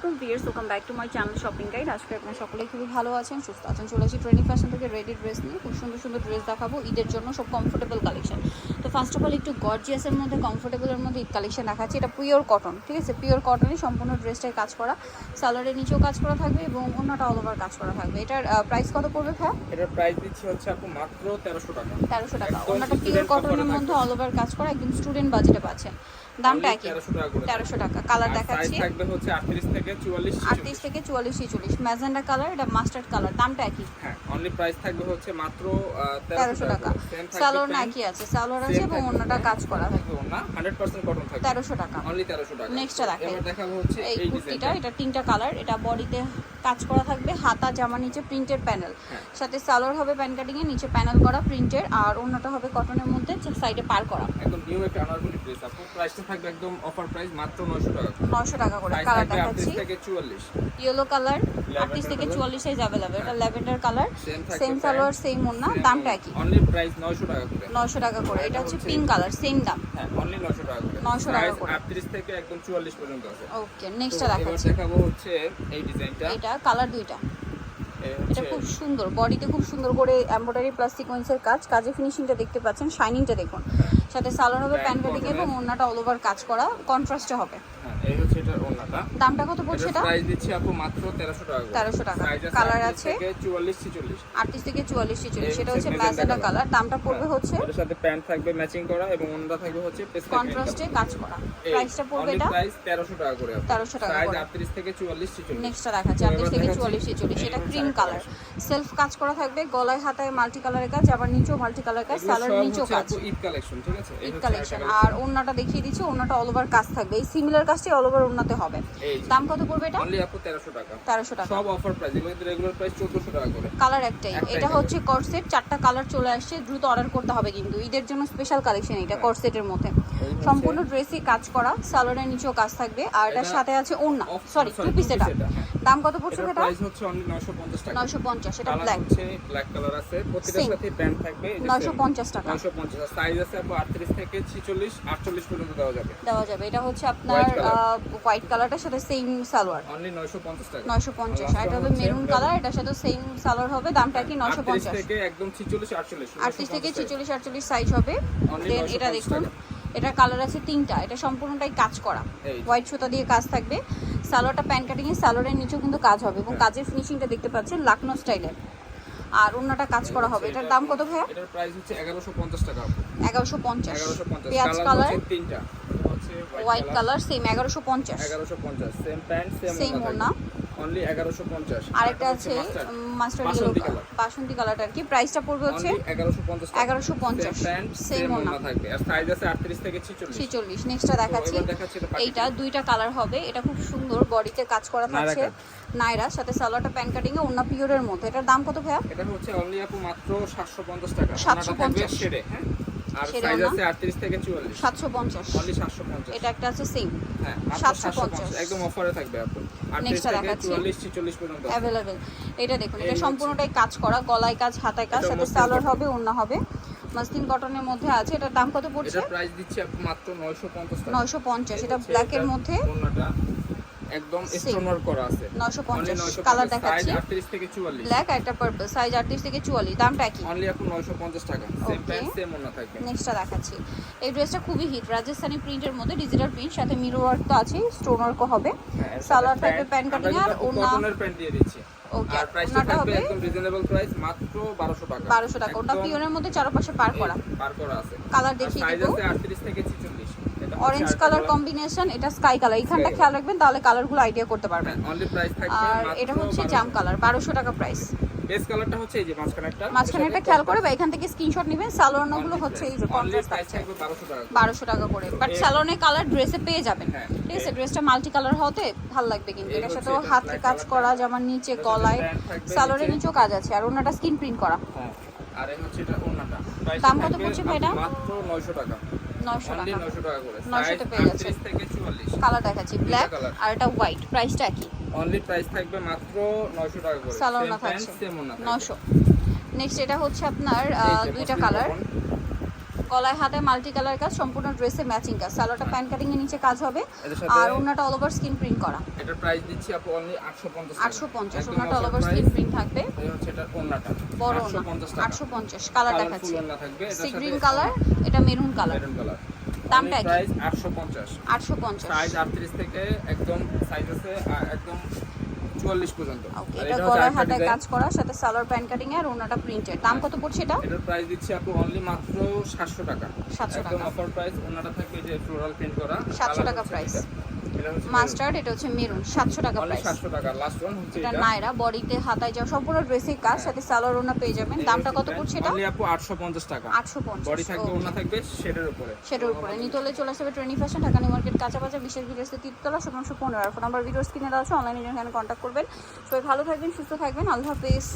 আলাইকুম viewers welcome back to my channel shopping guide আজকে আপনারা সকলেই খুবই ভালো আছেন সুস্থ আছেন চলে আসি ট্রেনিং ফ্যাশন থেকে রেডি ড্রেস নিয়ে। খুব সুন্দর সুন্দর ড্রেস দেখাবো ঈদের জন্য সব কমফোর্টেবল কালেকশন তো ফার্স্ট অফ অল একটু গর্জিয়াসের মধ্যে কমফোর্টেবলের মধ্যে ঈদ কালেকশন দেখাচ্ছি। এটা পিওর কটন ঠিক আছে? পিওর কটনই সম্পূর্ণ ড্রেসটাই কাজ করা। স্যালারের নিচেও কাজ করা থাকবে এবং অন্যটা অল ওভার কাজ করা থাকবে। এটার প্রাইস কত পড়বে ভাই এটার প্রাইস দিচ্ছি হচ্ছে আপু মাত্র তেরোশো টাকা। তেরোশো টাকা। অন্যটা পিওর কটনের মধ্যে। অল ওভার কাজ করা একদম স্টুডেন্ট বাজেটে পাচ্ছেন। দামটা একই। 1300 টাকা করে তেরোশো টাকা। কালার দেখাচ্ছি। থাকবে হচ্ছে 38 থেকে 44 আটত্রিশ থেকে চুয়াল্লিশ ছেচল্লিশ। ম্যাজেন্ডা কালার এটা মাস্টার্ড কালার। দামটা একই। হ্যাঁ অনলি প্রাইস থাকবে হচ্ছে মাত্র তেরোশো টাকা। সালোয়ার নাকি আছে। সালোয়ার আছে এবং অন্যটা কাজ করা থাকবে। না 100% কটন থাকবে। তেরোশো টাকা। অনলি 1300 টাকা। Next টা দেখাবো হচ্ছে এই এই কুর্তিটা এটা তিনটা কালার। এটা বডিতে কাজ করা থাকবে। হাতা জামা নিচে প্রিন্টেড প্যানেল। সাথে সালোয়ার হবে প্যান কাটিং এর নিচে প্যানেল করা প্রিন্টের আর অন্যটা হবে কটনের মধ্যে সাইডে পার করা। একদম নিউ একটা আনারকলি ড্রেস আপু প্রাইসটা থাকবে একদম অফার প্রাইস মাত্র 900 টাকা। নশো টাকা করে সাইজ কালার দেখাচ্ছি। 38 থেকে 44 ইয়েলো কালার Lavender আটত্রিশ থেকে colour। চুয়াল্লিশ সাইজ অ্যাভেলেবেল এটা lavender colour same salwar same ওন্না দামটা একই। অনলি প্রাইস 900 টাকা করে। নশো টাকা করে এটা হচ্ছে পিঙ্ক কালার সেম দাম। হ্যাঁ অনলি 900 টাকা করে। 900 টাকা করে। 38 থেকে একদম 44 পর্যন্ত আছে। ওকে নেক্সটটা এবার দেখাচ্ছি। দেখাবো হচ্ছে এই ডিজাইনটা। এটা কালার দুইটা। এটা খুব সুন্দর বডিতে খুব সুন্দর করে এমব্রয়ডারি প্লাস সিকোয়েন্সের কাজ। কাজে ফিনিশিংটা দেখতে পাচ্ছেন শাইনিংটা দেখুন। সাথে সালোয়ার হবে Back প্যান কাটিং এবং এর- ওন্নাটা অল ওভার কাজ করা কন্ট্রাস্টে হবে। হ্যাঁ এই হচ্ছে এটার ওন্নাটা দামটা কত পড়ছে এটা? প্রাইস দিচ্ছি আপু মাত্র 1300 টাকা করে। 1300 টাকা। 38 আছে? থেকে 44 46 আটত্রিশ থেকে চুয়াল্লিশ ছেচল্লিশ এই সেটা হচ্ছে ম্যাজেন্ডা কালার দামটা পড়বে হচ্ছে এটার সাথে প্যান্ট থাকবে ম্যাচিং করা এবং ওন্না থাকবে হচ্ছে পেস্টা কন্ট্রাস্টে কাজ করা। প্রাইসটা পড়বে এটা? প্রাইস 1300 টাকা করে 1300 টাকা সাইজ 38 থেকে 44 46 নেক্সটটা দেখাচ্ছি। তো আটত্রিশ এবার থেকে দেখাচ্ছি। চুয়াল্লিশ ছেচল্লিশ। এই এটা ক্রিম কালার সেলফ কাজ করা থাকবে। গলায় হাতায় মাল্টি কালারের কাজ আবার নিচেও মাল্টি কালার কাজ সালোয়ার নিচেও কাজ। ঈদ কালেকশন ঠিক আছে? ঈদ কালেকশন আর ওন্নাটা দেখিয়ে দিচ্ছি ওন্নাটা অল ওভার কাজ থাকবে। এই সিমিলার কাজটি অল ওভার ওন্নাতে হবে। দাম কত পড়বে এটা? অনলি আপু 1300 টাকা। তেরোশো টাকা। সব অফার প্রাইস এগুলো রেগুলার প্রাইস 1400 টাকা করে। কালার একটাই। এটা। হচ্ছে কর্সেট চারটা কালার চলে আসছে দ্রুত অর্ডার করতে হবে কিন্তু। ঈদের জন্য স্পেশাল কালেকশন এটা হ্যাঁ। কর্সেটের মধ্যে। সম্পূর্ণ ড্রেসই কাজ করা সালোয়ারের নিচেও কাজ থাকবে। আর এটার সাথে আছে ওন্না সরি টু পিস এটা। হ্যাঁ। দাম কত পড়ছে এটা প্রাইস হচ্ছে অনলি 950 টাকা। নয়শো পঞ্চাশ এটা ব্ল্যাক হচ্ছে ব্ল্যাক কালার আছে। প্রত্যেকটার সাথে প্যান্ট থাকবে এই যে নয়শো same। পঞ্চাশ টাকা। 950 সাইজ আছে আপু 38 থেকে 46 48 পর্যন্ত দেওয়া যাবে। দেওয়া যাবে। এটা হচ্ছে আপনার হোয়াইট কালারটার সাথে সেম সালোয়ার। অনলি 950 টাকা। নয়শো পঞ্চাশ। Last আর এটা হচ্ছে মেরুন কালার এটার সাথে সেম সালোয়ার হবে দামটা কি নয়শো 38 থেকে একদম 46 48 আটত্রিশ থেকে ছেচল্লিশ আটচল্লিশ সাইজ হবে। দেন 950 এটা দেখুন। এটার কালার আছে তিনটা। এটা সম্পূর্ণটাই কাজ করা। হোয়াইট সুতা দিয়ে কাজ থাকবে। সালোয়ারটা প্যান কাটিং এর সালোয়ারের নিচেও কিন্তু কাজ হবে এবং হ্যাঁ। কাজের ফিনিশিংটা দেখতে পাচ্ছেন লাকনো স্টাইলের আর অন্যটা কাজ করা হবে। এটার দাম কত ভাইয়া? এটার প্রাইস হচ্ছে 1150 টাকা আপু এগারোশো পঞ্চাশ। 1150 পেঁয়াজ কালার তিনটা। হোয়াইট কালার সেম এগারোশো পঞ্চাশ। 1150 সেম প্যান্ট সেম ওড়না। অনলি 1150 আরেকটা আছে মাস্টার ইয়েলো বাসন্তী কালারটা আর কি। প্রাইসটা পড়বে হচ্ছে অনলি 1150 1150 সেম ওড়না থাকবে। আর সাইজ আছে 38 থেকে 46 ছিচল্লিশ। নেক্সটটা দেখাচ্ছি। এইটা দুইটা কালার হবে। এটা খুব সুন্দর বডিতে কাজ করা থাকছে। নাইরা সাথে সালোয়ারটা প্যান কাটিং এ অন্য পিওরের মধ্যে। এটার দাম কত ভাইয়া? এটা হচ্ছে অনলি আপু মাত্র 750 টাকা। 750 শেডে হ্যাঁ? আর সাইজ আছে 38 থেকে 44 সাতশো পঞ্চাশ। অনলি 750 এটা একটা আছে সেম হ্যাঁ মাত্র 750 750 একদম অফারে থাকবে আপু 38 Next টা থেকে দেখাচ্ছি। 44 46 পর্যন্ত আছে। অ্যাভেলেবেল এটা দেখুন এটা সম্পূর্ণটাই কাজ করা গলায় কাজ হাতায় কাজ এটা সাথে সালোয়ার হবে অন্য হবে। মাসলিন কটনের মধ্যে আছে। এটার দাম কত পড়ছে? এটার প্রাইস দিচ্ছি মাত্র 950 টাকা। নয়শো পঞ্চাশ। এটা হচ্ছে ব্ল্যাকের মধ্যে একদম। স্টোন ওয়ার্ক করা আছে। নয়শো অনলি পঞ্চাশ 950 কালার দেখাচ্ছি। 38 থেকে 44 ব্ল্যাক একটা পার্পল সাইজ আটত্রিশ থেকে চুয়াল্লিশ। দামটা একই। অনলি আপু 950 টাকা। সেম প্যান্ট সেম ওড়না থাকবে। নেক্সটটা দেখাচ্ছি। এই ড্রেসটা খুবই হিট রাজস্থানি প্রিন্টের মধ্যে ডিজিটাল প্রিন্ট সাথে মিরো ওয়ার্ক তো আছে স্টোন ওয়ার্কও হবে। সালোয়ার থাকবে প্যান্ট- কাটিং আর ওনা কটনের প্যান্ট দিয়ে দিচ্ছি। ওকে আর প্রাইসটা থাকবে হবে একদম রিজনেবল প্রাইস মাত্র 1200 টাকা। বারোশো টাকা। ওটা পিওনের মধ্যে চারপাশে পার করা। পার করা আছে। কালার দেখিয়ে সাইজ আছে 38 থেকে 46 এটা হচ্ছে অরেঞ্জ কালার কম্বিনেশন এটা স্কাই কালার এখানটা খেয়াল রাখবেন তাহলে কালারগুলো আইডিয়া করতে পারবেন। হ্যাঁ আর এটা হচ্ছে জাম কালার বারোশো টাকা প্রাইস বেস কালারটা হচ্ছে এই যে মাঝখানে একটা। মাঝখানে একটা খেয়াল করে বা এখান থেকে স্ক্রিনশট নেবেন সালোয়ারগুলো হচ্ছে এই যে কন্ট্রাস্ট থাকছে 1200 টাকা করে। বাট স্যালনের কালার ড্রেসে পেয়ে যাবেন। হ্যাঁ, ঠিক আছে ড্রেসটা মাল্টি কালার হতে ভালো লাগবে কিন্তু। এটার সাথেও হাতে কাজ করা। যেমন নিচে গলায় সালোয়ারের নিচেও কাজ আছে। আর ওনাটা স্ক্রিন প্রিন্ট করা। হ্যাঁ আর হচ্ছে এটা প্রাইস দাম কত পড়ছে ভাই এটা? মাত্র 900 টাকা। নয়শো অনলি টাকা 900 টাকা করে। 900 তে পেয়ে যাচ্ছেন। 38 থেকে 44 কালার দেখাচ্ছি ব্ল্যাক আর এটা হোয়াইট প্রাইসটা কি অনলি প্রাইস থাকবে মাত্র 900 টাকা করে। সালোয়ার Same না pant, থাকছে। same ওড়না থাকবে। নশো নেক্সট এটা হচ্ছে আপনার দুইটা কালার। গলায় হাতে মাল্টি কালার কাজ সম্পূর্ণ ড্রেসে ম্যাচিং কাজ। সালোয়ারটা প্যান্ট কাটিং এর নিচে কাজ হবে। আর ওনাটা অল ওভার স্ক্রিন প্রিন্ট করা। এটার প্রাইস দিচ্ছি আপু অনলি 850 আটশো পঞ্চাশ ওনাটা অল ওভার স্কিন প্রিন্ট থাকবে। এই হচ্ছে এটার ওন্নাটা বড় 850 টাকা। আটশো পঞ্চাশ কালার দেখাচ্ছি। সি গ্রিন কালার এটা মেরুন কালার মেরুন কালার দামটা কি? প্রাইস 850 আটশো পঞ্চাশ। সাইজ 38 থেকে একদম সাইজ আছে একদম 44 পর্যন্ত। ওকে আর এটা হচ্ছে হাতে কাজ করা সাথে সালোয়ার প্যান্ট কাটিং এর ওনাটা প্রিন্টেড দাম কত পড়ছে এটা? এটার প্রাইস দিচ্ছি আপু অনলি মাত্র 700 টাকা। 700 একদম টাকা। অফার প্রাইস ওনাটা থাকবে যে ফ্লোরাল প্রিন্ট করা 700 টাকা price। মাস্টার্ড এটা হচ্ছে মেরুন সাতশো টাকা প্রাইস 700 টাকা লাস্ট ওয়ান হচ্ছে এটা নায়রা বডিতে হাতায় যাওয়া সম্পূর্ণ ড্রেসের কাজ সাথে সালোয়ার ওনা পেয়ে যাবেন। দামটা কত পড়ছে এটা? অনলি আপু 850 টাকা। আটশো পঞ্চাশ বডি থাকবে ওনা থাকবে শেডের উপরে। সেটার উপরে। নিতলে চলে আসবে trendy fashion Dhaka New Market কাঁচা বাজার বিশেষ ভিডিওসে তিনতলা শতাংশ পনেরো। আর ফোন নাম্বার ভিডিওস কিনে দেওয়া আছে অনলাইনে যেখানে কন্ট্যাক্ট করবেন। সবাই ভালো থাকবেন সুস্থ থাকবেন। আল্লাহ হাফেজ।